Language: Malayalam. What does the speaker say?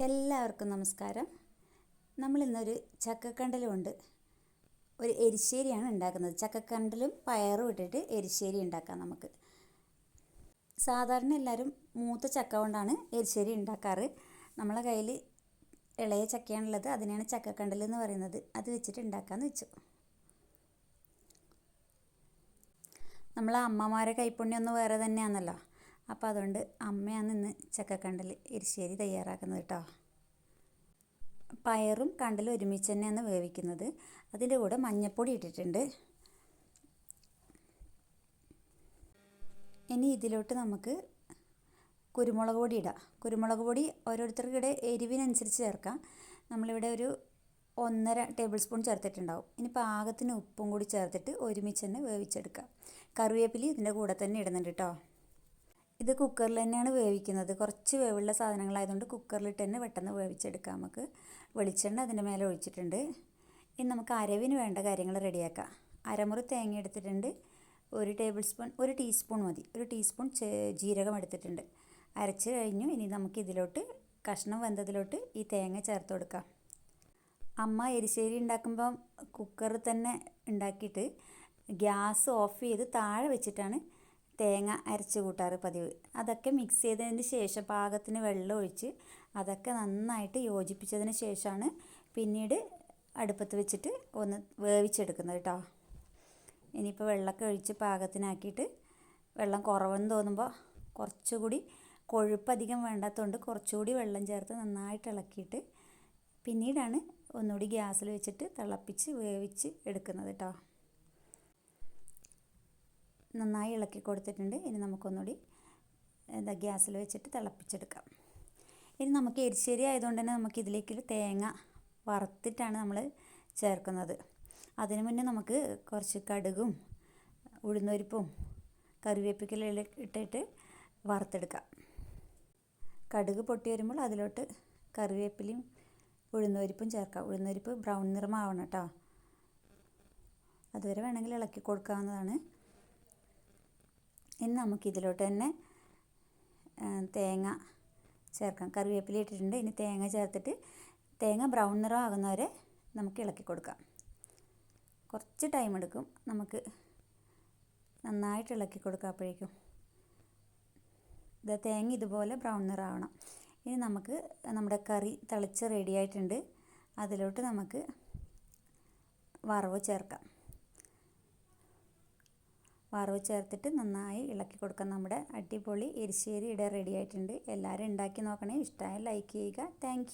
എല്ലാവർക്കും നമസ്കാരം. നമ്മളിന്നൊരു ചക്കക്കണ്ടലുമുണ്ട് ഒരു എരിശ്ശേരിയാണ് ഉണ്ടാക്കുന്നത്. ചക്കക്കണ്ടലും പയറും ഇട്ടിട്ട് എരിശ്ശേരി ഉണ്ടാക്കാം നമുക്ക്. സാധാരണ എല്ലാവരും മൂത്ത ചക്ക കൊണ്ടാണ് എരിശ്ശേരി ഉണ്ടാക്കാറ്. നമ്മളെ കയ്യിൽ ഇളയ ചക്കയാണുള്ളത്. അതിനെയാണ് ചക്കക്കണ്ടൽ എന്ന് പറയുന്നത്. അത് വെച്ചിട്ട് ഉണ്ടാക്കാമെന്ന് വെച്ചു. നമ്മളെ അമ്മമാരെ കൈപ്പുണ്യം ഒന്ന് വേറെ തന്നെയാണല്ലോ. അപ്പോൾ അതുകൊണ്ട് അമ്മയാണ് ഇന്ന് ചക്കക്കണ്ടൽ എരിശ്ശേരി തയ്യാറാക്കുന്നത് കേട്ടോ പയറും കണ്ടലും ഒരുമിച്ച് തന്നെയാണ് വേവിക്കുന്നത്. അതിന്റെ കൂടെ മഞ്ഞൾപ്പൊടി ഇട്ടിട്ടുണ്ട്. ഇനി ഇതിലോട്ട് നമുക്ക് കുരുമുളക് പൊടി ഇടാം. കുരുമുളക് പൊടി ഓരോരുത്തർക്കിടെ എരിവിനനുസരിച്ച് ചേർക്കാം. നമ്മളിവിടെ ഒരു ഒന്നര ടേബിൾ സ്പൂൺ ചേർത്തിട്ടുണ്ടാവും. ഇനി പാകത്തിന് ഉപ്പും കൂടി ചേർത്തിട്ട് ഒരുമിച്ച് തന്നെ വേവിച്ചെടുക്കാം. കറിവേപ്പിലി ഇതിന്റെ കൂടെ തന്നെ ഇടുന്നുണ്ട് കേട്ടോ ഇത് കുക്കറിൽ തന്നെയാണ് വേവിക്കുന്നത്. കുറച്ച് വേവുള്ള സാധനങ്ങളായതുകൊണ്ട് കുക്കറിലിട്ട് തന്നെ പെട്ടെന്ന് വേവിച്ചെടുക്കാം നമുക്ക്. വെളിച്ചെണ്ണ അതിന്റെ മേലെ ഒഴിച്ചിട്ടുണ്ട്. ഇനി നമുക്ക് അരവിന് വേണ്ട കാര്യങ്ങൾ റെഡിയാക്കാം. അരമുറി തേങ്ങ എടുത്തിട്ടുണ്ട്. ഒരു ടേബിൾ സ്പൂൺ ഒരു ടീസ്പൂൺ മതി. ഒരു ടീസ്പൂൺ ജീരകം എടുത്തിട്ടുണ്ട്. അരച്ച് കഴിഞ്ഞു. ഇനി നമുക്ക് ഇതിലോട്ട് കഷ്ണം വെന്തതിലോട്ട് ഈ തേങ്ങ ചേർത്ത് കൊടുക്കാം. അമ്മ എരിശ്ശേരി ഉണ്ടാക്കുമ്പം കുക്കറിൽ തന്നെ ഉണ്ടാക്കിയിട്ട് ഗ്യാസ് ഓഫ് ചെയ്ത് താഴെ വെച്ചിട്ടാണ് തേങ്ങ അരച്ച് കൂട്ടാറ് പതിവ്. അതൊക്കെ മിക്സ് ചെയ്തതിന് ശേഷം പാകത്തിന് വെള്ളം ഒഴിച്ച് അതൊക്കെ നന്നായിട്ട് യോജിപ്പിച്ചതിന് ശേഷമാണ് പിന്നീട് അടുപ്പത്ത് വെച്ചിട്ട് ഒന്ന് വേവിച്ചെടുക്കുന്നത് കേട്ടോ ഇനിയിപ്പോൾ വെള്ളമൊക്കെ ഒഴിച്ച് പാകത്തിനാക്കിയിട്ട് വെള്ളം കുറവെന്ന് തോന്നുമ്പോൾ കുറച്ചുകൂടി കൊഴുപ്പ് അധികം വേണ്ടാത്തതുകൊണ്ട് കുറച്ചുകൂടി വെള്ളം ചേർത്ത് നന്നായിട്ട് ഇളക്കിയിട്ട് പിന്നീടാണ് ഒന്നുകൂടി ഗ്യാസിൽ വെച്ചിട്ട് തിളപ്പിച്ച് വേവിച്ച് എടുക്കുന്നത് കേട്ടോ നന്നായി ഇളക്കി കൊടുത്തിട്ടുണ്ട്. ഇനി നമുക്കൊന്നുകൂടി എന്താ ഗ്യാസിൽ വെച്ചിട്ട് തിളപ്പിച്ചെടുക്കാം. ഇനി നമുക്ക് എരിശ്ശേരി ആയതുകൊണ്ട് തന്നെ നമുക്ക് ഇതിലേക്ക് തേങ്ങ വറുത്തിട്ടാണ് നമ്മൾ ചേർക്കുന്നത്. അതിന് മുന്നേ നമുക്ക് കുറച്ച് കടുകും ഉഴുന്നൊരിപ്പും കറിവേപ്പിക്കല ഇട്ടിട്ട് വറുത്തെടുക്കാം. കടുക് പൊട്ടി വരുമ്പോൾ അതിലോട്ട് കറിവേപ്പിലയും ഉഴുന്നൊരിപ്പും ചേർക്കാം. ഉഴുന്നൊരിപ്പ് ബ്രൗൺ നിറമാവണം കേട്ടോ. അതുവരെ വേണമെങ്കിൽ ഇളക്കി കൊടുക്കാവുന്നതാണ്. ഇനി നമുക്ക് ഇതിലോട്ട് തന്നെ തേങ്ങ ചേർക്കാം. കറിവേപ്പില ഇട്ടിട്ടുണ്ട്. ഇനി തേങ്ങ ചേർത്തിട്ട് തേങ്ങ ബ്രൗൺ നിറം ആകുന്നവരെ നമുക്ക് ഇളക്കി കൊടുക്കാം. കുറച്ച് ടൈം എടുക്കും നമുക്ക് നന്നായിട്ട് ഇളക്കി കൊടുക്കാം അപ്പോഴേക്കും ഇത് തേങ്ങ ഇതുപോലെ ബ്രൗൺ നിറമാവണം ഇനി നമുക്ക് നമ്മുടെ കറി തിളച്ച് റെഡി ആയിട്ടുണ്ട്. അതിലോട്ട് നമുക്ക് വറവ് ചേർക്കാം. വറവ് ചേർത്തിട്ട് നന്നായി ഇളക്കി കൊടുക്കാം. നമ്മുടെ അടിപൊളി എരിശ്ശേരി ഇവിടെ റെഡി ആയിട്ടുണ്ട്. എല്ലാവരും ഉണ്ടാക്കി നോക്കണേ. ഇഷ്ടമായ ലൈക്ക് ചെയ്യുക. താങ്ക്